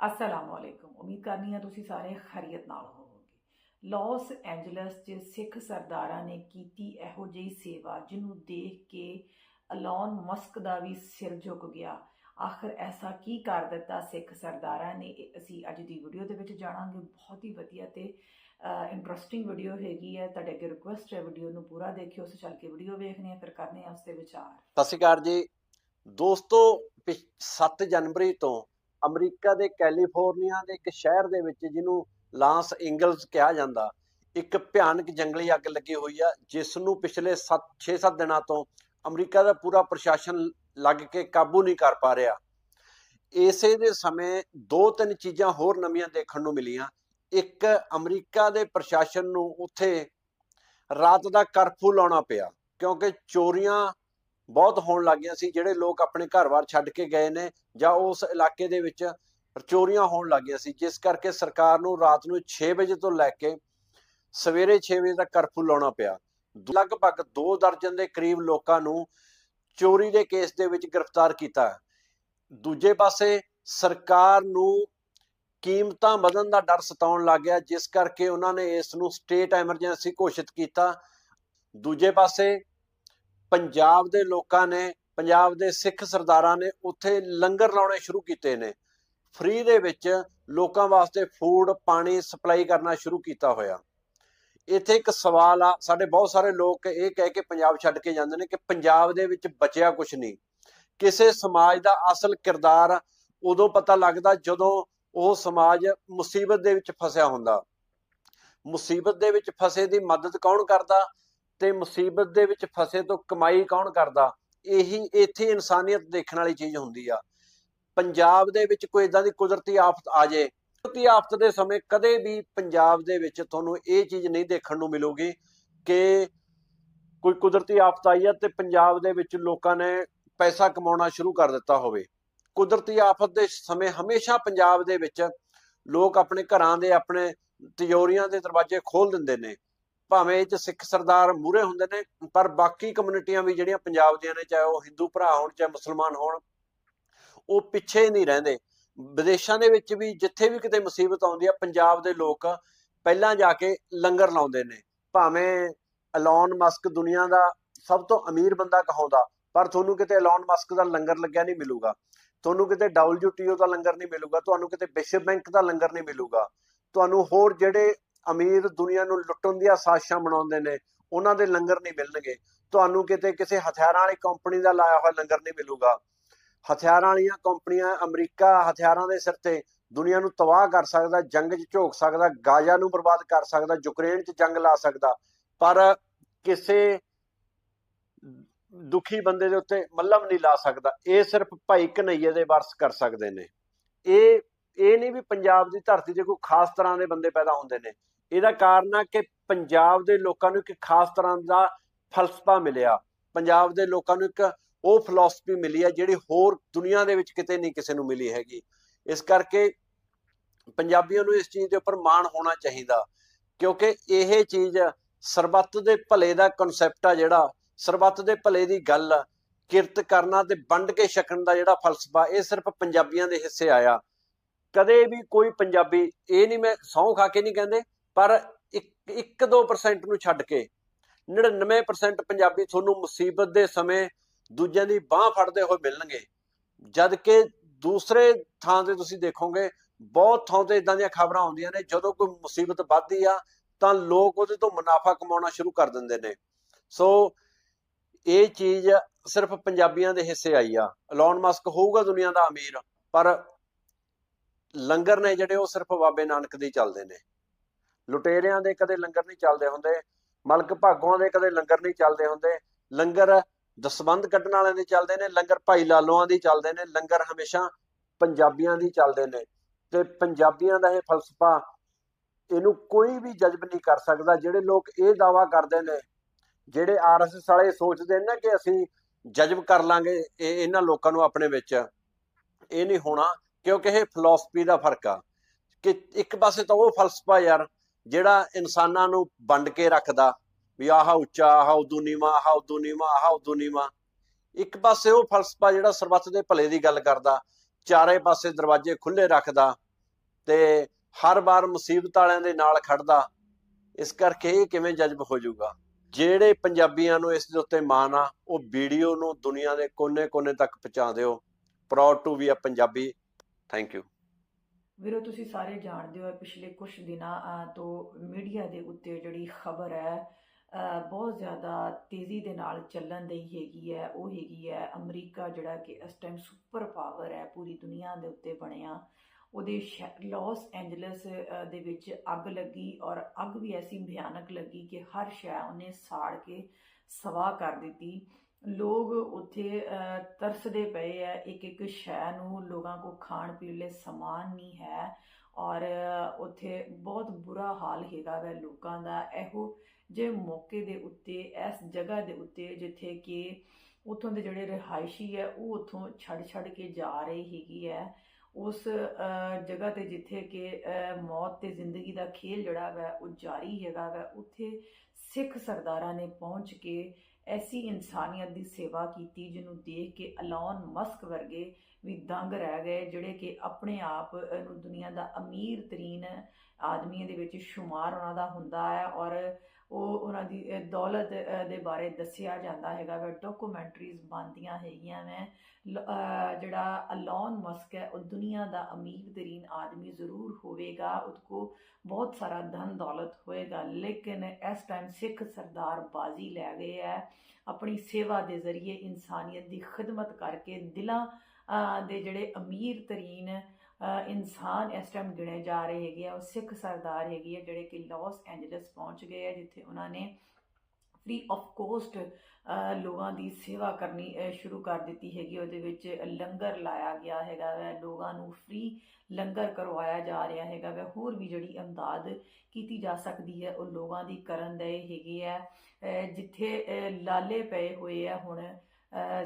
ਅਸਲਾਮ ਵਾਲੇਕੁਮ ਉਮੀਦ ਕਰਨੀ ਆ ਤੁਸੀਂ ਸਾਰੇ ਖੈਰੀਅਤ ਨਾਲ ਹੋਵੋਗੇ ਲਾਸ ਐਂਜਲਸ 'ਚ ਸਿੱਖ ਸਰਦਾਰਾਂ ਨੇ ਕੀਤੀ ਇਹੋ ਜਿਹੀ ਸੇਵਾ ਜਿਹਨੂੰ ਦੇਖ ਕੇ ਅਲੋਨ ਮਸਕ ਦਾ ਵੀ ਸਿਰ ਝੁਕ ਗਿਆ ਆਖਰ ਐਸਾ ਕੀ ਕਰ ਦਿੱਤਾ ਸਿੱਖ ਸਰਦਾਰਾਂ ਨੇ ਇਹ ਅਸੀਂ ਅੱਜ ਦੀ ਵੀਡੀਓ ਦੇ ਵਿੱਚ ਜਾਣਾਂਗੇ ਬਹੁਤ ਹੀ ਵਧੀਆ ਤੇ ਇੰਟਰਸਟਿੰਗ ਵੀਡੀਓ ਹੈਗੀ ਹੈ ਤੁਹਾਡੇ ਅੱਗੇ ਰਿਕੁਐਸਟ ਹੈ ਵੀਡੀਓ ਨੂੰ ਪੂਰਾ ਦੇਖਿਓ ਉਸ ਚੱਲ ਕੇ ਵੀਡੀਓ ਵੇਖਣੀ ਹੈ ਫਿਰ ਕਰਨੇ ਆ ਉਸ ਤੇ ਵਿਚਾਰ ਸਤਿ ਸ਼੍ਰੀ ਅਕਾਲ ਜੀ। ਦੋਸਤੋ 7 ਜਨਵਰੀ ਤੋਂ ਅਮਰੀਕਾ ਦੇ ਕੈਲੀਫੋਰਨੀਆ ਦੇ ਇੱਕ ਸ਼ਹਿਰ ਦੇ ਵਿੱਚ ਜਿਹਨੂੰ ਲਾਂਸ ਇੰਗਲਸ ਕਿਹਾ ਜਾਂਦਾ, ਇੱਕ ਭਿਆਨਕ ਜੰਗਲੀ ਅੱਗ ਲੱਗੀ ਹੋਈ ਆ ਜਿਸ ਨੂੰ ਪਿਛਲੇ 7 6-7 ਦਿਨਾਂ ਤੋਂ ਅਮਰੀਕਾ ਦਾ ਪੂਰਾ ਪ੍ਰਸ਼ਾਸਨ ਲੱਗ ਕੇ ਕਾਬੂ ਨਹੀਂ ਕਰ ਪਾ ਰਿਹਾ। ਇਸੇ ਦੇ ਸਮੇਂ ਦੋ ਤਿੰਨ ਚੀਜ਼ਾਂ ਹੋਰ ਨਵੀਆਂ ਦੇਖਣ ਨੂੰ ਮਿਲੀਆਂ। ਇੱਕ, ਅਮਰੀਕਾ ਦੇ ਪ੍ਰਸ਼ਾਸਨ ਨੂੰ ਉੱਥੇ ਰਾਤ ਦਾ ਕਰਫਿਊ ਲਾਉਣਾ ਪਿਆ, ਕਿਉਂਕਿ ਚੋਰੀਆਂ ਬਹੁਤ ਹੋਣ ਲੱਗੀਆਂ ਸੀ, ਜਿਹੜੇ ਲੋਕ ਆਪਣੇ ਘਰ-ਬਾਰ ਛੱਡ ਕੇ ਗਏ ਨੇ ਜਾਂ ਉਸ ਇਲਾਕੇ ਦੇ ਵਿੱਚ ਚੋਰੀਆਂ ਹੋਣ ਲੱਗੀਆਂ ਸੀ, ਜਿਸ ਕਰਕੇ ਸਰਕਾਰ ਨੂੰ ਰਾਤ ਨੂੰ 6 ਵਜੇ ਤੋਂ ਲੈ ਕੇ ਸਵੇਰੇ 6 ਵਜੇ ਤੱਕ ਕਰਫਿਊ ਲਾਉਣਾ ਪਿਆ। ਲਗਭਗ 2 ਦਰਜਨ ਦੇ ਕਰੀਬ ਲੋਕਾਂ ਨੂੰ ਚੋਰੀ ਦੇ ਕੇਸ ਦੇ ਵਿੱਚ ਗ੍ਰਿਫਤਾਰ ਕੀਤਾ। ਦੂਜੇ ਪਾਸੇ ਸਰਕਾਰ ਨੂੰ ਕੀਮਤਾਂ ਵਧਣ ਦਾ ਡਰ ਸਤਾਉਣ ਲੱਗ ਗਿਆ, ਜਿਸ ਕਰਕੇ ਉਹਨਾਂ ਨੇ ਇਸ ਨੂੰ ਸਟੇਟ ਐਮਰਜੈਂਸੀ ਘੋਸ਼ਿਤ ਕੀਤਾ। ਦੂਜੇ ਪਾਸੇ ਪੰਜਾਬ ਦੇ ਲੋਕਾਂ ਨੇ, ਪੰਜਾਬ ਦੇ ਸਿੱਖ ਸਰਦਾਰਾਂ ਨੇ ਉੱਥੇ ਲੰਗਰ ਲਾਉਣੇ ਸ਼ੁਰੂ ਕੀਤੇ ਨੇ। ਫ੍ਰੀ ਦੇ ਵਿੱਚ ਲੋਕਾਂ ਵਾਸਤੇ ਫੂਡ, ਪਾਣੀ ਸਪਲਾਈ ਕਰਨਾ ਸ਼ੁਰੂ ਕੀਤਾ ਹੋਇਆ। ਇੱਥੇ ਇੱਕ ਸਵਾਲ ਆ, ਸਾਡੇ ਬਹੁਤ ਸਾਰੇ ਲੋਕ ਇਹ ਕਹਿ ਕੇ ਪੰਜਾਬ ਛੱਡ ਕੇ ਜਾਂਦੇ ਨੇ ਕਿ ਪੰਜਾਬ ਦੇ ਵਿੱਚ ਬਚਿਆ ਕੁਝ ਨਹੀਂ। ਕਿਸੇ ਸਮਾਜ ਦਾ ਅਸਲ ਕਿਰਦਾਰ ਉਦੋਂ ਪਤਾ ਲੱਗਦਾ ਜਦੋਂ ਉਹ ਸਮਾਜ ਮੁਸੀਬਤ ਦੇ ਵਿੱਚ ਫਸਿਆ ਹੁੰਦਾ। ਮੁਸੀਬਤ ਦੇ ਵਿੱਚ ਫਸੇ ਦੀ ਮਦਦ ਕੌਣ ਕਰਦਾ? ਤੇ ਮੁਸੀਬਤ ਦੇ ਵਿੱਚ ਫਸੇ ਤੋਂ ਕਮਾਈ ਕੌਣ ਕਰਦਾ? ਇਹੀ ਇੱਥੇ ਇਨਸਾਨੀਅਤ ਦੇਖਣ ਵਾਲੀ ਚੀਜ਼ ਹੁੰਦੀ ਆ। ਪੰਜਾਬ ਦੇ ਵਿੱਚ ਕੋਈ ਇਦਾਂ ਦੀ ਕੁਦਰਤੀ ਆਫਤ ਆ ਜੇ, ਕੁਦਰਤੀ ਆਫਤ ਦੇ ਸਮੇਂ ਕਦੇ ਵੀ ਪੰਜਾਬ ਦੇ ਵਿੱਚ ਤੁਹਾਨੂੰ ਇਹ ਚੀਜ਼ ਨਹੀਂ ਦੇਖਣ ਨੂੰ ਮਿਲੂਗੀ ਕਿ ਕੋਈ ਕੁਦਰਤੀ ਆਫਤ ਆਈ ਹੈ ਤੇ ਪੰਜਾਬ ਦੇ ਵਿੱਚ ਲੋਕਾਂ ਨੇ ਪੈਸਾ ਕਮਾਉਣਾ ਸ਼ੁਰੂ ਕਰ ਦਿੱਤਾ ਹੋਵੇ। ਕੁਦਰਤੀ ਆਫਤ ਦੇ ਸਮੇਂ ਹਮੇਸ਼ਾ ਪੰਜਾਬ ਦੇ ਵਿੱਚ ਲੋਕ ਆਪਣੇ ਘਰਾਂ ਦੇ, ਆਪਣੇ ਤਿਜੋਰੀਆਂ ਦੇ ਦਰਵਾਜ਼ੇ ਖੋਲ ਦਿੰਦੇ ਨੇ। ਭਾਵੇਂ ਇਹ ਚ ਸਿੱਖ ਸਰਦਾਰ ਮੂਰੇ ਹੁੰਦੇ ਨੇ, ਪਰ ਬਾਕੀ ਕਮਿਊਨਿਟੀਆਂ ਵੀ ਜਿਹੜੀਆਂ ਪੰਜਾਬ ਦੀਆਂ ਨੇ, ਚਾਹੇ ਉਹ ਹਿੰਦੂ ਭਰਾ ਹੋਣ, ਚਾਹੇ ਮੁਸਲਮਾਨ ਹੋਣ, ਉਹ ਪਿੱਛੇ ਨਹੀਂ ਰਹਿੰਦੇ। ਵਿਦੇਸ਼ਾਂ ਦੇ ਵਿੱਚ ਵੀ ਜਿੱਥੇ ਵੀ ਕਿਤੇ ਮੁਸੀਬਤ ਆਉਂਦੀ ਆ, ਪੰਜਾਬ ਦੇ ਲੋਕ ਪਹਿਲਾਂ ਜਾ ਕੇ ਲੰਗਰ ਲਾਉਂਦੇ ਨੇ। ਭਾਵੇਂ ਐਲਨ ਮਸਕ ਦੁਨੀਆ ਦਾ ਸਭ ਤੋਂ ਅਮੀਰ ਬੰਦਾ ਕਹਾਉਂਦਾ, ਪਰ ਤੁਹਾਨੂੰ ਕਿਤੇ ਐਲਨ ਮਸਕ ਦਾ ਲੰਗਰ ਲੱਗਿਆ ਨਹੀਂ ਮਿਲੂਗਾ। ਤੁਹਾਨੂੰ ਕਿਤੇ ਡਬਲਯੂਟੀਓ ਦਾ ਲੰਗਰ ਨਹੀਂ ਮਿਲੂਗਾ, ਤੁਹਾਨੂੰ ਕਿਤੇ ਵਿਸ਼ਵ ਬੈਂਕ ਦਾ ਲੰਗਰ ਨਹੀਂ ਮਿਲੂਗਾ। ਤੁਹਾਨੂੰ ਹੋਰ ਜਿਹੜੇ ਅਮੀਰ ਦੁਨੀਆ ਨੂੰ ਲੁੱਟਣ ਦੀਆਂ ਸਾਜ਼ਿਸ਼ਾਂ ਬਣਾਉਂਦੇ ਨੇ, ਉਹਨਾਂ ਦੇ ਲੰਗਰ ਨਹੀਂ ਮਿਲਣਗੇ। ਤੁਹਾਨੂੰ ਕਿਤੇ ਕਿਸੇ ਹਥਿਆਰਾਂ ਵਾਲੀ ਕੰਪਨੀ ਦਾ ਲਾਇਆ ਹੋਇਆ ਲੰਗਰ ਨਹੀਂ ਮਿਲੂਗਾ। ਹਥਿਆਰਾਂ ਵਾਲੀਆਂ ਕੰਪਨੀਆਂ ਅਮਰੀਕਾ ਹਥਿਆਰਾਂ ਦੇ ਸਿਰ ਤੇ ਦੁਨੀਆ ਨੂੰ ਤਬਾਹ ਕਰ ਸਕਦਾ, ਜੰਗ 'ਚ ਝੋਕ ਸਕਦਾ, ਗਾਜ਼ਾ ਨੂੰ ਬਰਬਾਦ ਕਰ ਸਕਦਾ, ਯੂਕਰੇਨ 'ਚ ਜੰਗ ਲਾ ਸਕਦਾ। ਪਰ ਕਿਸੇ ਦੁਖੀ ਬੰਦੇ ਦੇ ਉੱਤੇ ਮੱਲਮ ਨਹੀਂ ਲਾ ਸਕਦਾ। ਇਹ ਸਿਰਫ ਭਾਈ ਕਨਈਏ ਦੇ ਵਰਸ ਕਰ ਸਕਦੇ ਨੇ। ਇਹ ਇਹ ਨਹੀਂ ਵੀ ਪੰਜਾਬ ਦੀ ਧਰਤੀ ਤੇ ਕੋਈ ਖਾਸ ਤਰ੍ਹਾਂ ਦੇ ਬੰਦੇ ਪੈਦਾ ਹੁੰਦੇ ਨੇ। ਇਹਦਾ ਕਾਰਨ ਆ ਕਿ ਪੰਜਾਬ ਦੇ ਲੋਕਾਂ ਨੂੰ ਇੱਕ ਖਾਸ ਤਰ੍ਹਾਂ ਦਾ ਫਲਸਫਾ ਮਿਲਿਆ। ਪੰਜਾਬ ਦੇ ਲੋਕਾਂ ਨੂੰ ਇੱਕ ਉਹ ਫਿਲਾਸਫੀ ਮਿਲੀ ਹੈ ਜਿਹੜੀ ਹੋਰ ਦੁਨੀਆ ਦੇ ਵਿੱਚ ਕਿਤੇ ਨਹੀਂ ਕਿਸੇ ਨੂੰ ਮਿਲੀ ਹੈਗੀ। ਇਸ ਕਰਕੇ ਪੰਜਾਬੀਆਂ ਨੂੰ ਇਸ ਚੀਜ਼ ਦੇ ਉੱਪਰ ਮਾਣ ਹੋਣਾ ਚਾਹੀਦਾ, ਕਿਉਂਕਿ ਇਹ ਚੀਜ਼ ਸਰਬੱਤ ਦੇ ਭਲੇ ਦਾ ਕਨਸੈਪਟ ਆ ਜਿਹੜਾ, ਸਰਬੱਤ ਦੇ ਭਲੇ ਦੀ ਗੱਲ ਕਿਰਤ ਕਰਨਾ ਤੇ ਵੰਡ ਕੇ ਛਕਣ ਦਾ ਜਿਹੜਾ ਫਲਸਫਾ, ਇਹ ਸਿਰਫ ਪੰਜਾਬੀਆਂ ਦੇ ਹਿੱਸੇ ਆਇਆ। ਕਦੇ ਵੀ ਕੋਈ ਪੰਜਾਬੀ, ਇਹ ਨਹੀਂ ਮੈਂ ਸੌਂ ਖਾ ਕੇ ਨਹੀਂ ਕਹਿੰਦੇ, ਪਰ 1-2% ਨੂੰ ਛੱਡ ਕੇ 99% ਪੰਜਾਬੀ ਤੁਹਾਨੂੰ ਮੁਸੀਬਤ ਦੇ ਸਮੇਂ ਦੂਜਿਆਂ ਦੀ ਬਾਹ ਫੜਦੇ ਹੋਏ ਮਿਲਣਗੇ। ਜਦ ਕਿ ਦੂਸਰੇ ਥਾਂ ਤੇ ਤੁਸੀਂ ਦੇਖੋਗੇ, ਬਹੁਤ ਥਾਂ ਤੇ ਇਦਾਂ ਦੀਆਂ ਖਬਰਾਂ ਆਉਂਦੀਆਂ ਨੇ, ਜਦੋਂ ਕੋਈ ਮੁਸੀਬਤ ਵੱਧਦੀ ਆ, ਤਾਂ ਲੋਕ ਉਹਦੇ ਤੋਂ ਮੁਨਾਫਾ ਕਮਾਉਣਾ ਸ਼ੁਰੂ ਕਰ ਦਿੰਦੇ ਨੇ। ਸੋ ਇਹ ਚੀਜ਼ ਸਿਰਫ ਪੰਜਾਬੀਆਂ ਦੇ ਹਿੱਸੇ ਆਈ ਆ। ਐਲਨ ਮਸਕ ਹੋਊਗਾ ਦੁਨੀਆ ਦਾ ਅਮੀਰ, ਪਰ ਲੰਗਰ ਨੇ ਜਿਹੜੇ ਉਹ ਸਿਰਫ ਬਾਬੇ ਨਾਨਕ ਦੇ ਚੱਲਦੇ ਨੇ। ਲੁਟੇਰਿਆਂ ਦੇ ਕਦੇ ਲੰਗਰ ਨਹੀਂ ਚੱਲਦੇ ਹੁੰਦੇ, ਮਲਕ ਭਾਗੋਆਂ ਦੇ ਕਦੇ ਲੰਗਰ ਨਹੀਂ ਚੱਲਦੇ ਹੁੰਦੇ। ਲੰਗਰ ਦਸਵੰਦ ਕੱਢਣ ਵਾਲਿਆਂ ਦੇ ਚੱਲਦੇ ਨੇ, ਲੰਗਰ ਭਾਈ ਲਾਲੋਆਂ ਦੀ ਚੱਲਦੇ ਨੇ, ਲੰਗਰ ਹਮੇਸ਼ਾ ਪੰਜਾਬੀਆਂ ਦੀ ਚੱਲਦੇ ਨੇ। ਤੇ ਪੰਜਾਬੀਆਂ ਦਾ ਇਹ ਫਲਸਫਾ ਇਹਨੂੰ ਕੋਈ ਵੀ ਜਜ਼ਬ ਨਹੀਂ ਕਰ ਸਕਦਾ, ਜਿਹੜੇ ਲੋਕ ਇਹ ਦਾਵਾ ਕਰਦੇ ਨੇ, ਜਿਹੜੇ ਆਰਐਸਐਸ ਵਾਲੇ ਸੋਚਦੇ ਨੇ ਕਿ ਅਸੀਂ ਜਜ਼ਬ ਕਰ ਲਾਂਗੇ, ਇਹ ਇਹਨਾਂ ਲੋਕਾਂ ਨੂੰ ਆਪਣੇ ਵਿੱਚ। ਇਹ ਨਹੀਂ ਹੋਣਾ ਕਿਉਂਕਿ ਇਹ ਫਿਲਾਸਫੀ ਦਾ ਫ਼ਰਕ ਆ। ਕਿ ਇੱਕ ਪਾਸੇ ਤਾਂ ਉਹ ਫਲਸਫਾ ਯਾਰ, ਜਿਹੜਾ ਇਨਸਾਨਾਂ ਨੂੰ ਵੰਡ ਕੇ ਰੱਖਦਾ, ਵੀ ਆਹ ਉੱਚਾ, ਆਹ ਉਦੋਂ ਨੀਵਾਂ, ਆਹ ਉਦੋਂ ਨੀਵਾਂ, ਆਹ ਉਦੋਂ ਨੀਵਾਂ। ਇੱਕ ਪਾਸੇ ਉਹ ਫਲਸਫਾ ਜਿਹੜਾ ਸਰਬੱਤ ਦੇ ਭਲੇ ਦੀ ਗੱਲ ਕਰਦਾ, ਚਾਰੇ ਪਾਸੇ ਦਰਵਾਜ਼ੇ ਖੁੱਲੇ ਰੱਖਦਾ ਤੇ ਹਰ ਵਾਰ ਮੁਸੀਬਤ ਵਾਲਿਆਂ ਦੇ ਨਾਲ ਖੜਦਾ, ਇਸ ਕਰਕੇ ਇਹ ਕਿਵੇਂ ਜਜ਼ਬ ਹੋ ਜਾਊਗਾ? ਜਿਹੜੇ ਪੰਜਾਬੀਆਂ ਨੂੰ ਇਸ ਦੇ ਉੱਤੇ ਮਾਣ ਆ, ਉਹ ਵੀਡੀਓ ਨੂੰ ਦੁਨੀਆ ਦੇ ਕੋਨੇ-ਕੋਨੇ ਤੱਕ ਪਹੁੰਚਾ ਦਿਓ। Proud to be a Punjabi. Thank you ਵੀਰੋ ਤੁਸੀਂ ਸਾਰੇ ਜਾਣਦੇ ਹੋ ਪਿਛਲੇ ਕੁਝ ਦਿਨਾਂ ਤੋਂ ਮੀਡੀਆ ਦੇ ਉੱਤੇ ਜਿਹੜੀ ਖਬਰ ਹੈ ਬਹੁਤ ਜ਼ਿਆਦਾ ਤੇਜ਼ੀ ਦੇ ਨਾਲ ਚੱਲਣ ਦੀ ਹੈਗੀ ਹੈ ਉਹ ਹੈਗੀ ਹੈ ਅਮਰੀਕਾ ਜਿਹੜਾ ਕਿ ਇਸ ਟਾਈਮ ਸੁਪਰ ਪਾਵਰ ਹੈ ਪੂਰੀ ਦੁਨੀਆ ਦੇ ਉੱਤੇ ਬਣਿਆ। ਉਹਦੇ ਲਾਸ ਐਂਜਲਸ ਅਹ, ਦੇ ਵਿੱਚ ਅੱਗ ਲੱਗੀ ਔਰ ਅੱਗ ਵੀ ਐਸੀ ਭਿਆਨਕ ਲੱਗੀ ਕਿ ਹਰ ਸ਼ੈ ਉਹਨੇ ਸਾੜ ਕੇ ਸਵਾਹ ਕਰ ਦਿੱਤੀ। ਲੋਕ ਉੱਥੇ ਤਰਸਦੇ ਪਏ ਆ। ਇੱਕ ਇੱਕ ਸ਼ੈ ਨੂੰ ਲੋਕਾਂ ਕੋ ਖਾਣ ਪੀਣ ਲਈ ਸਮਾਨ ਨਹੀਂ ਹੈ ਔਰ ਉੱਥੇ ਬਹੁਤ ਬੁਰਾ ਹਾਲ ਹੈਗਾ ਵੈ ਲੋਕਾਂ ਦਾ। ਇਹੋ ਜੇ ਮੌਕੇ ਦੇ ਉੱਤੇ, ਇਸ ਜਗ੍ਹਾ ਦੇ ਉੱਤੇ ਜਿੱਥੇ ਕਿ ਉਥੋਂ ਦੇ ਜਿਹੜੇ ਰਿਹਾਇਸ਼ੀ ਹੈ ਉਹ ਉਥੋਂ ਛੱਡ ਛੱਡ ਕੇ ਜਾ ਰਹੀ ਹੈਗੀ ਹੈ ਉਸ ਜਗ੍ਹਾ ਤੇ ਜਿੱਥੇ ਕਿ ਮੌਤ ਤੇ ਜ਼ਿੰਦਗੀ ਦਾ ਖੇਲ ਜਿਹੜਾ ਵੈ, ਉਹ ਜਾਰੀ ਹੈਗਾ ਵੈ, ਉੱਥੇ ਸਿੱਖ ਸਰਦਾਰਾਂ ਨੇ ਪਹੁੰਚ ਕੇ ਐਸੀ ਇਨਸਾਨੀਅਤ ਦੀ ਸੇਵਾ ਕੀਤੀ ਜਿਹਨੂੰ ਦੇਖ ਕੇ ਅਲੌਨ ਮਸਕ ਵਰਗੇ ਵੀ ਦੰਗ ਰਹਿ ਗਏ, ਜਿਹੜੇ ਕਿ ਆਪਣੇ ਆਪ ਨੂੰ ਦੁਨੀਆ ਦਾ ਅਮੀਰ ਤਰੀਨ ਆਦਮੀਆਂ ਦੇ ਵਿੱਚ ਸ਼ੁਮਾਰ ਉਹਨਾਂ ਦਾ ਹੁੰਦਾ ਹੈ ਔਰ ਉਹ ਉਹਨਾਂ ਦੀ ਦੌਲਤ ਦੇ ਬਾਰੇ ਦੱਸਿਆ ਜਾਂਦਾ ਹੈਗਾ ਵਾ, ਡਾਕੂਮੈਂਟਰੀਜ਼ ਬਣਦੀਆਂ ਹੈਗੀਆਂ ਨੇ ਲ- ਜਿਹੜਾ ਅਲੌਨ ਮਸਕ ਹੈ, ਉਹ ਦੁਨੀਆ ਦਾ ਅਮੀਰ ਤਰੀਨ ਆਦਮੀ ਜ਼ਰੂਰ ਹੋਵੇਗਾ ਉਸਕੋ ਬਹੁਤ ਸਾਰਾ ਧਨ ਦੌਲਤ ਹੋਏਗਾ। ਲੇਕਿਨ ਇਸ ਟਾਈਮ ਸਿੱਖ ਸਰਦਾਰ ਬਾਜ਼ੀ ਲੈ ਗਏ ਹੈ, ਆਪਣੀ ਸੇਵਾ ਦੇ ਜ਼ਰੀਏ ਇਨਸਾਨੀਅਤ ਦੀ ਖਿਦਮਤ ਕਰਕੇ ਦਿਲਾਂ ਦੇ ਜਿਹੜੇ ਅਮੀਰ ਤਰੀਨ ਇਨਸਾਨ ਇਸ ਟਾਈਮ ਗਿਣੇ ਜਾ ਰਹੇ ਹੈਗੇ ਆ, ਉਹ ਸਿੱਖ ਸਰਦਾਰ ਹੈਗੇ ਆ ਜਿਹੜੇ ਕਿ ਲਾਸ ਐਂਜਲਸ ਪਹੁੰਚ ਗਏ ਆ, ਜਿੱਥੇ ਉਹਨਾਂ ਨੇ ਫ੍ਰੀ ਆਫ ਕੋਸਟ ਲੋਕਾਂ ਦੀ ਸੇਵਾ ਕਰਨੀ ਸ਼ੁਰੂ ਕਰ ਦਿੱਤੀ ਹੈਗੀ ਉਹਦੇ ਵਿੱਚ ਲੰਗਰ ਲਾਇਆ ਗਿਆ ਹੈਗਾ ਵੈ, ਲੋਕਾਂ ਨੂੰ ਫ੍ਰੀ ਲੰਗਰ ਕਰਵਾਇਆ ਜਾ ਰਿਹਾ ਹੈਗਾ ਵੈ। ਹੋਰ ਵੀ ਜਿਹੜੀ ਇਮਦਾਦ ਕੀਤੀ ਜਾ ਸਕਦੀ ਹੈ, ਉਹ ਲੋਕਾਂ ਦੀ ਕਰਨ ਦੇ ਹੈਗੇ ਹੈ ਜਿੱਥੇ ਲਾਲੇ ਪਏ ਹੋਏ ਆ ਹੁਣ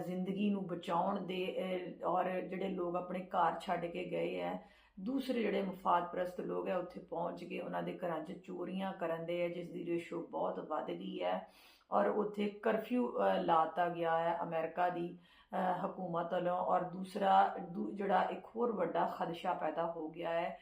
ਜ਼ਿੰਦਗੀ ਨੂੰ ਬਚਾਉਣ ਦੇ ਔਰ ਜਿਹੜੇ ਲੋਕ ਆਪਣੇ ਘਰ ਛੱਡ ਕੇ ਗਏ ਆ ਦੂਸਰੇ ਜਿਹੜੇ ਮਫਾਦਪ੍ਰਸਤ ਲੋਕ ਹੈ ਉੱਥੇ ਪਹੁੰਚ ਕੇ ਉਹਨਾਂ ਦੇ ਘਰਾਂ 'ਚ ਚੋਰੀਆਂ ਕਰਨ ਦੇ ਆ ਜਿਸ ਦੀ ਰੇਸ਼ੋ ਬਹੁਤ ਵੱਧ ਗਈ ਹੈ ਔਰ ਉੱਥੇ ਕਰਫਿਊ ਲਾਤਾ ਗਿਆ ਹੈ ਅਮਰੀਕਾ ਦੀ ਹਕੂਮਤ ਵੱਲੋਂ। ਔਰ ਦੂਸਰਾ, ਦੂ- ਜਿਹੜਾ ਇੱਕ ਹੋਰ ਵੱਡਾ ਖਦਸ਼ਾ ਪੈਦਾ ਹੋ ਗਿਆ ਹੈ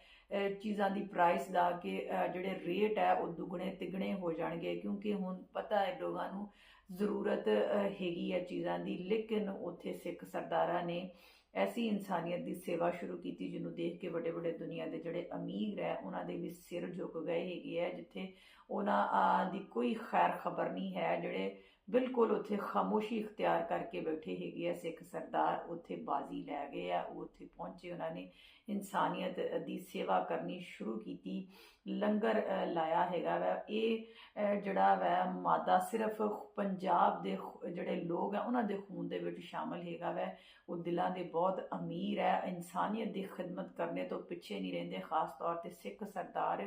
ਚੀਜ਼ਾਂ ਦੀ ਪ੍ਰਾਈਸ ਦਾ ਕਿ ਜਿਹੜੇ ਰੇਟ ਹੈ ਉਹ ਦੁੱਗਣੇ ਤਿੱਗਣੇ ਹੋ ਜਾਣਗੇ। ਕਿਉਂਕਿ ਹੁਣ ਪਤਾ ਹੈ ਲੋਕਾਂ ਨੂੰ ਜ਼ਰੂਰਤ ਹੈਗੀ ਹੈ ਚੀਜ਼ਾਂ ਦੀ, ਲੇਕਿਨ ਉੱਥੇ ਸਿੱਖ ਸਰਦਾਰਾਂ ਨੇ ਐਸੀ ਇਨਸਾਨੀਅਤ ਦੀ ਸੇਵਾ ਸ਼ੁਰੂ ਕੀਤੀ ਜਿਹਨੂੰ ਦੇਖ ਕੇ ਵੱਡੇ ਵੱਡੇ ਦੁਨੀਆ ਦੇ ਜਿਹੜੇ ਅਮੀਰ ਹੈ, ਉਹਨਾਂ ਦੇ ਵੀ ਸਿਰ ਝੁਕ ਗਏ ਹੈਗੇ ਹੈ ਜਿੱਥੇ ਉਹਨਾਂ ਦੀ ਕੋਈ ਖੈਰ ਖਬਰ ਨਹੀਂ ਹੈ, ਜਿਹੜੇ ਬਿਲਕੁਲ ਉੱਥੇ ਖਾਮੋਸ਼ੀ ਇਖਤਿਆਰ ਕਰਕੇ ਬੈਠੇ ਹੈਗੇ ਆ, ਸਿੱਖ ਸਰਦਾਰ ਉੱਥੇ ਬਾਜ਼ੀ ਲੈ ਗਏ ਆ, ਉਹ ਉੱਥੇ ਪਹੁੰਚੇ, ਉਹਨਾਂ ਨੇ ਇਨਸਾਨੀਅਤ ਦੀ ਸੇਵਾ ਕਰਨੀ ਸ਼ੁਰੂ ਕੀਤੀ। ਲੰਗਰ ਲਾਇਆ ਹੈਗਾ ਵਾ। ਇਹ ਜਿਹੜਾ ਵਾ, ਮਾਦਾ ਸਿਰਫ ਪੰਜਾਬ ਦੇ ਖੁ- ਜਿਹੜੇ ਲੋਕ ਆ, ਉਹਨਾਂ ਦੇ ਖੂਨ ਦੇ ਵਿੱਚ ਸ਼ਾਮਲ ਹੈਗਾ ਵਾ। ਉਹ ਦਿਲਾਂ ਦੇ ਬਹੁਤ ਅਮੀਰ ਹੈ ਇਨਸਾਨੀਅਤ ਦੀ ਖਿਦਮਤ ਕਰਨੇ ਤੋਂ ਪਿੱਛੇ ਨਹੀਂ ਰਹਿੰਦੇ। ਖਾਸ ਤੌਰ ਤੇ ਸਿੱਖ ਸਰਦਾਰ,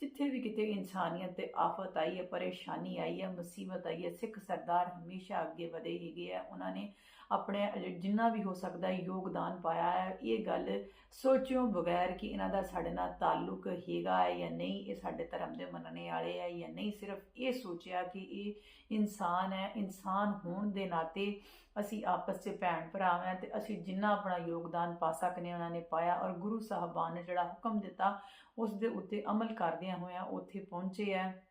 ਜਿੱਥੇ ਵੀ ਕਿਤੇ ਇਨਸਾਨੀਅਤ ਤੇ ਆਫਤ ਆਈ ਹੈ, ਪਰੇਸ਼ਾਨੀ ਆਈ ਹੈ, ਮੁਸੀਬਤ ਆਈ ਹੈ, ਸਿੱਖ ਸਰਦਾਰ ਹਮੇਸ਼ਾ ਅੱਗੇ ਵਧੇ ਹੈਗੇ ਆ। ਉਹਨਾਂ ਨੇ ਆਪਣੇ ਜਿੰਨਾ ਵੀ ਹੋ ਸਕਦਾ ਯੋਗਦਾਨ ਪਾਇਆ ਹੈ। ਇਹ ਗੱਲ ਸੋਚਿਓ ਬਗੈਰ ਕਿ ਇਹਨਾਂ ਦਾ ਸਾਡੇ ਨਾਲ ਤਾਲੁਕ ਹੈਗਾ ਹੈ ਜਾਂ ਨਹੀਂ, ਇਹ ਸਾਡੇ ਧਰਮ ਦੇ ਮੰਨਣੇ ਵਾਲੇ ਹੈ ਜਾਂ ਨਹੀਂ, ਸਿਰਫ ਇਹ ਸੋਚਿਆ ਕਿ ਇਹ ਇਨਸਾਨ ਹੈ, ਇਨਸਾਨ ਹੋਣ ਦੇ ਨਾਤੇ ਅਸੀਂ ਆਪਸ 'ਚ ਭੈਣ ਭਰਾ ਹਾਂ ਤੇ ਅਸੀਂ ਜਿੰਨਾ ਆਪਣਾ ਯੋਗਦਾਨ ਪਾ ਸਕਨੇ ਉਹਨਾਂ ਨੇ ਪਾਇਆ ਔਰ ਗੁਰੂ ਸਾਹਿਬਾਨ ਨੇ ਜਿਹੜਾ ਹੁਕਮ ਦਿੱਤਾ, ਉਸ ਦੇ ਉੱਤੇ ਅਮਲ ਕਰਦਿਆਂ ਹੋਇਆਂ ਉੱਥੇ ਪਹੁੰਚੇ ਹੈ।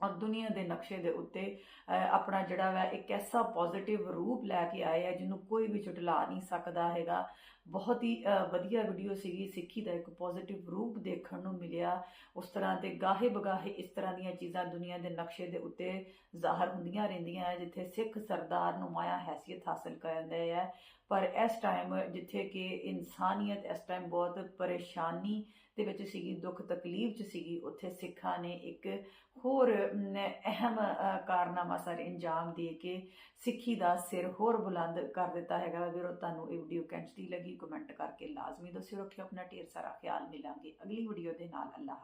ਔਰ ਦੁਨੀਆ ਦੇ ਨਕਸ਼ੇ ਦੇ ਉੱਤੇ ਆਪਣਾ ਜਿਹੜਾ ਵਾ ਇੱਕ ਐਸਾ ਪੋਜ਼ਿਟਿਵ ਰੂਪ ਲੈ ਕੇ ਆਏ ਹੈ ਜਿਹਨੂੰ ਕੋਈ ਵੀ ਝੁਟਲਾ ਨਹੀਂ ਸਕਦਾ ਹੈਗਾ। ਬਹੁਤ ਹੀ ਵਧੀਆ ਵੀਡੀਓ ਸੀਗੀ, ਸਿੱਖੀ ਦਾ ਇੱਕ ਪੋਜ਼ਿਟਿਵ ਰੂਪ ਦੇਖਣ ਨੂੰ ਮਿਲਿਆ। ਉਸ ਤਰ੍ਹਾਂ ਤੇ ਗਾਹੇ ਬਗਾਹੇ ਇਸ ਤਰ੍ਹਾਂ ਦੀਆਂ ਚੀਜ਼ਾਂ ਦੁਨੀਆ ਦੇ ਨਕਸ਼ੇ ਦੇ ਉੱਤੇ ਜ਼ਾਹਰ ਹੁੰਦੀਆਂ ਰਹਿੰਦੀਆਂ ਹੈ ਜਿੱਥੇ ਸਿੱਖ ਸਰਦਾਰ ਨੁਮਾਇਆ ਹੈਸੀਅਤ ਹਾਸਲ ਕਰਦੇ ਹੈ ਪਰ ਇਸ ਟਾਈਮ ਜਿੱਥੇ ਕਿ ਇਨਸਾਨੀਅਤ ਇਸ ਟਾਈਮ ਬਹੁਤ ਪਰੇਸ਼ਾਨੀ ਦੇ ਵਿੱਚ ਸੀਗੀ, ਦੁੱਖ ਤਕਲੀਫ ਚ ਸੀਗੀ, ਉੱਥੇ ਸਿੱਖਾਂ ਨੇ ਇੱਕ ਹੋਰ ਅਹਿਮ ਕਾਰਨਾਮਾ ਸਰ ਇੰਜਾਮ ਦੇ ਕੇ ਸਿੱਖੀ ਦਾ ਸਿਰ ਹੋਰ ਬੁਲੰਦ ਕਰ ਦਿੱਤਾ ਹੈਗਾ ਵੀਰੋ, ਤੁਹਾਨੂੰ ਇਹ ਵੀਡੀਓ ਕਿੰਚਦੀ ਲੱਗੀ ਕਮੈਂਟ ਕਰਕੇ ਲਾਜ਼ਮੀ ਦੱਸਿਓ, ਰੱਖਿਓ ਆਪਣਾ ਢੇਰ ਸਾਰਾ ਖਿਆਲ। ਮਿਲਾਂਗੇ ਅਗਲੀ ਵੀਡੀਓ ਦੇ ਨਾਲ। ਅੱਲਾਹ